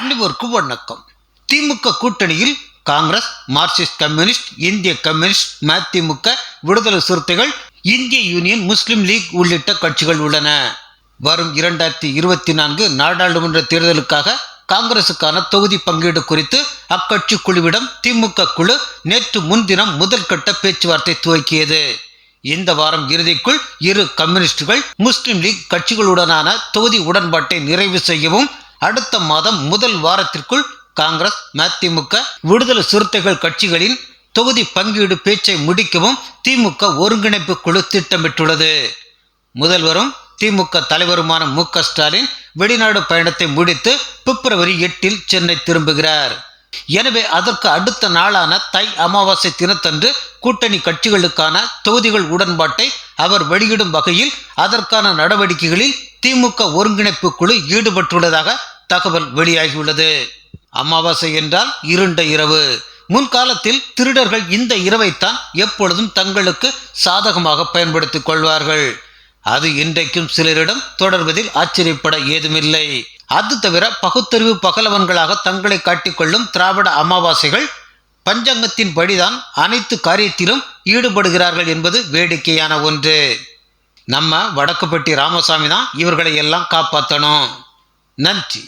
அனைவருக்கும் வணக்கம் திமுக கூட்டணியில் காங்கிரஸ் மார்க்சிஸ்ட் கம்யூனிஸ்ட் இந்திய கம்யூனிஸ்ட் மதிமுக விடுதலை சிறுத்தைகள் இந்திய யூனியன் முஸ்லிம் லீக் உள்ளிட்ட கட்சிகள் உள்ளன. வரும் இரண்டாயிரத்தி இருபத்தி நான்கு நாடாளுமன்ற தேர்தலுக்காக காங்கிரசுக்கான தொகுதி பங்கீடு குறித்து அக்கட்சி குழுவிடம் திமுக குழு நேற்று முன்தினம் முதல் கட்ட பேச்சுவார்த்தை துவக்கியது. இந்த வாரம் இறுதிக்குள் இரு கம்யூனிஸ்டுகள் முஸ்லிம் லீக் கட்சிகளுடனான தொகுதி உடன்பாட்டை நிறைவு செய்யவும் அடுத்த மாதம் முதல் வாரத்திற்குள் காங்கிரஸ் மதிமுக விடுதலை சிறுத்தைகள் கட்சிகளின் தொகுதி பங்கீடு பேச்சை முடிக்கவும் திமுக ஒருங்கிணைப்பு குழு திட்டமிட்டுள்ளது. முதல்வரும் திமுக தலைவருமான மு க ஸ்டாலின் வெளிநாடு பயணத்தை முடித்து பிப்ரவரி எட்டில் சென்னை திரும்புகிறார். எனவே அதற்கு அடுத்த நாளான தை அமாவாசை தினத்தன்று கூட்டணி கட்சிகளுக்கான தொகுதிகள் உடன்பாட்டை அவர் வெளியிடும் வகையில் அதற்கான நடவடிக்கைகளில் திமுக ஒருங்கிணைப்பு குழு ஈடுபட்டுள்ளதாக தகவல் வெளியாகியுள்ளது. அமாவாசை என்றால் இருண்ட இரவு. முன்காலத்தில் திருடர்கள் இந்த இரவைத்தான் எப்பொழுதும் தங்களுக்கு சாதகமாக பயன்படுத்திக் கொள்வார்கள். அது இன்றைக்கும் சிலரிடம் தொடர்வதில் ஆச்சரியப்பட ஏதுமில்லை. அது தவிர பகுத்தறிவு பகலவன்களாக தங்களை காட்டிக்கொள்ளும் திராவிட அமாவாசைகள் பஞ்சாங்கத்தின் படிதான் அனைத்து காரியத்திலும் ஈடுபடுகிறார்கள் என்பது வேடிக்கையான ஒன்று. நம்ம வடக்குப்பட்டி ராமசாமி தான் இவர்களை எல்லாம் காப்பாற்றணும் நன்றி.